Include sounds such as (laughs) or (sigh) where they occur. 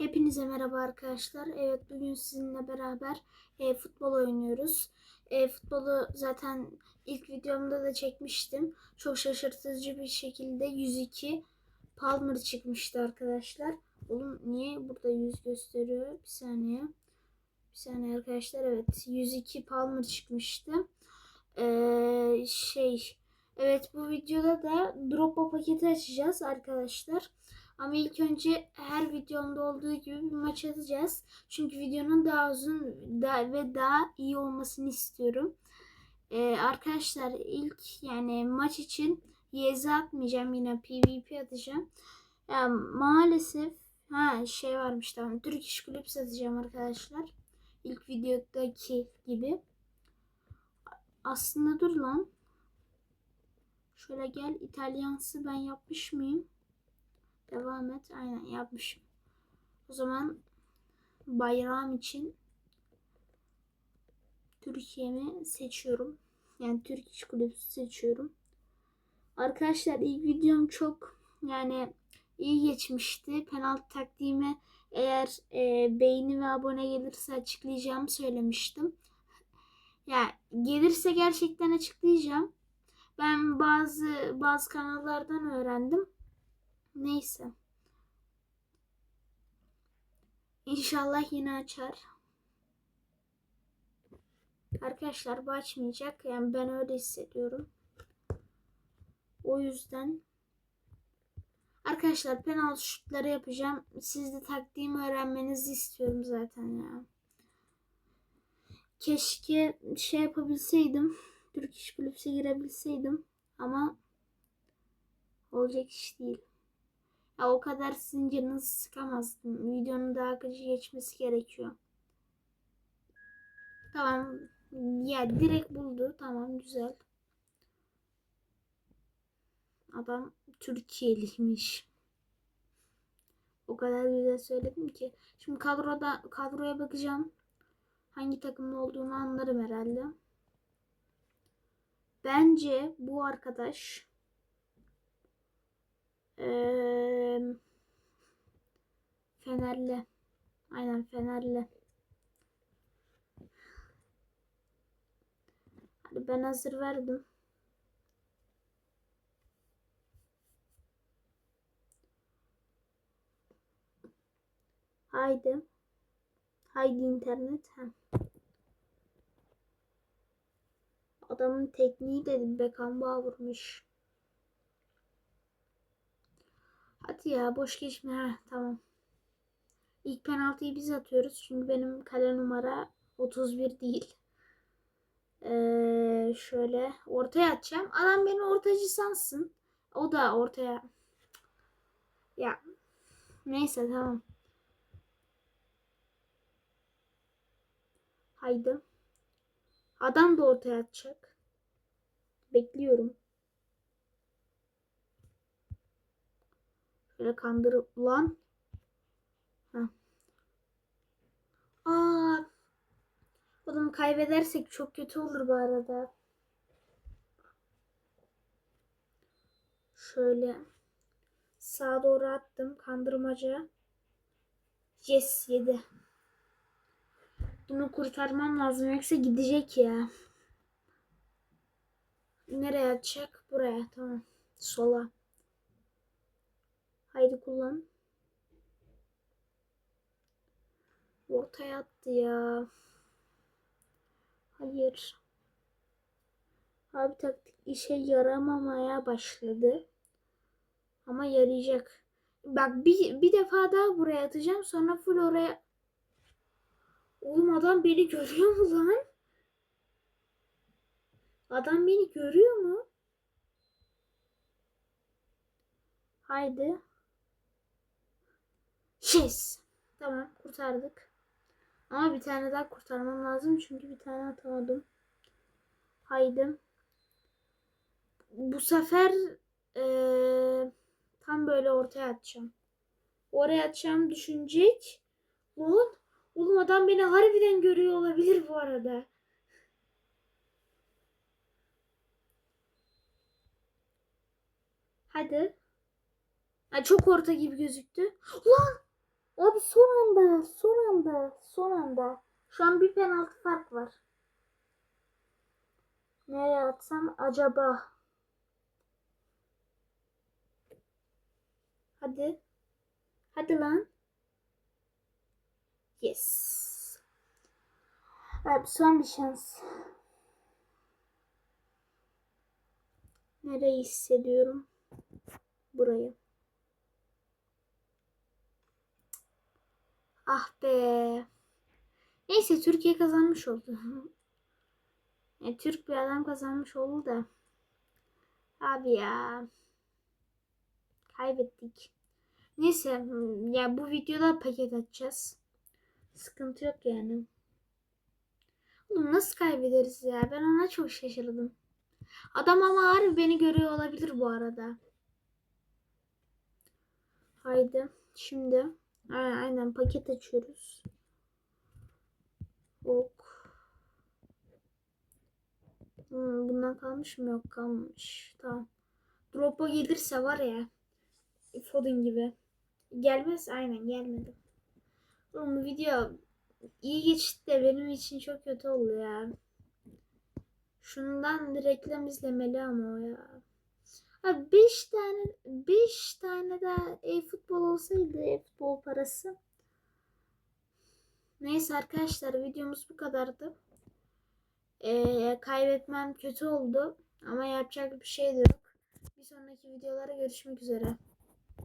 Hepinize merhaba arkadaşlar. Evet bugün sizinle beraber e, futbol oynuyoruz. E, futbolu zaten ilk videomda da çekmiştim. Çok şaşırtıcı bir şekilde 102 Palmer çıkmıştı arkadaşlar. Oğlum niye burada 100 gösteriyor? Bir saniye. Bir saniye arkadaşlar. Evet 102 Palmer çıkmıştı. E, şey evet bu videoda da Droppa paketi açacağız arkadaşlar. Ama ilk önce her videomda olduğu gibi bir maç atacağız. Çünkü videonun daha uzun ve daha iyi olmasını istiyorum. Ee, arkadaşlar ilk yani maç için YZ atmayacağım. Yine PvP atacağım. Yani maalesef ha şey varmış tamam. Türk İş satacağım arkadaşlar. İlk videodaki gibi. Aslında dur lan. Şöyle gel İtalyansı ben yapmış mıyım? Devam et. Aynen yapmışım. O zaman bayrağım için Türkiye'mi seçiyorum. Yani Türk İş Kulübü seçiyorum. Arkadaşlar ilk videom çok yani iyi geçmişti. Penaltı taktiğime eğer e, beğeni ve abone gelirse açıklayacağımı söylemiştim. Ya gelirse gerçekten açıklayacağım. Ben bazı bazı kanallardan öğrendim. Neyse. İnşallah yine açar. Arkadaşlar bu açmayacak. Yani ben öyle hissediyorum. O yüzden Arkadaşlar penaltı şutları yapacağım. Siz de taktiğimi öğrenmenizi istiyorum zaten ya. Keşke şey yapabilseydim. Türk İş Kulübü'ne girebilseydim. Ama olacak iş değil. Ya o kadar sizin canınızı sıkamazdım. Videonun daha akıcı geçmesi gerekiyor. Tamam. Ya direkt buldu. Tamam güzel. Adam Türkiye'liymiş. O kadar güzel söyledim ki. Şimdi kadroda kadroya bakacağım. Hangi takımda olduğunu anlarım herhalde. Bence bu arkadaş ee, Fenerli. Aynen Fenerli. Hadi ben hazır verdim. Haydi. Haydi internet. Ha. Adamın tekniği dedim Beckenbauer'mış. Hadi ya boş geçme. Ha, tamam. İlk penaltıyı biz atıyoruz. Çünkü benim kale numara 31 değil. Ee, şöyle ortaya atacağım. Adam beni ortacı sansın. O da ortaya. Ya. Neyse tamam. Haydi. Adam da ortaya atacak. Bekliyorum. Şöyle kandırıp lan. Heh. Aa. Oğlum kaybedersek çok kötü olur bu arada. Şöyle sağa doğru attım kandırmaca. Yes yedi. Bunu kurtarmam lazım yoksa gidecek ya. Nereye atacak? Buraya tamam. Sola. Haydi kullan. Ortaya attı ya. Hayır. Abi taktik işe yaramamaya başladı. Ama yarayacak. Bak bir, bir defa daha buraya atacağım. Sonra full oraya. Oğlum adam beni görüyor mu lan? Adam beni görüyor mu? Haydi. Yes. Tamam kurtardık. Ama bir tane daha kurtarmam lazım çünkü bir tane atamadım. Haydi. Bu sefer ee, tam böyle ortaya atacağım. Oraya atacağım düşünecek. Lan oğlum adam beni harbiden görüyor olabilir bu arada. Hadi. Ha, çok orta gibi gözüktü. Lan Abi son anda, son anda, son anda. Şu an bir penaltı fark var. Nereye atsam acaba? Hadi. Hadi lan. Yes. Abi son bir şans. Nereyi hissediyorum? Burayı. Ah be. Neyse Türkiye kazanmış oldu. (laughs) E, Türk bir adam kazanmış oldu da. Abi ya. Kaybettik. Neyse hmm, ya bu videoda paket açacağız. Sıkıntı yok yani. Oğlum nasıl kaybederiz ya? Ben ona çok şaşırdım. Adam ama harbi beni görüyor olabilir bu arada. Haydi. Şimdi aynen paket açıyoruz. Ok. Hmm, bundan kalmış mı? Yok kalmamış. Tamam. Drop'a gelirse var ya. Foden gibi. Gelmez aynen gelmedi. Oğlum video iyi geçti de benim için çok kötü oldu ya. Şundan reklam izlemeli ama o ya. Abi 5 tane 5 tane daha e-futbol olsaydı e-futbol parası. Neyse arkadaşlar videomuz bu kadardı. Ee, kaybetmem kötü oldu ama yapacak bir şey de yok. Bir sonraki videolara görüşmek üzere.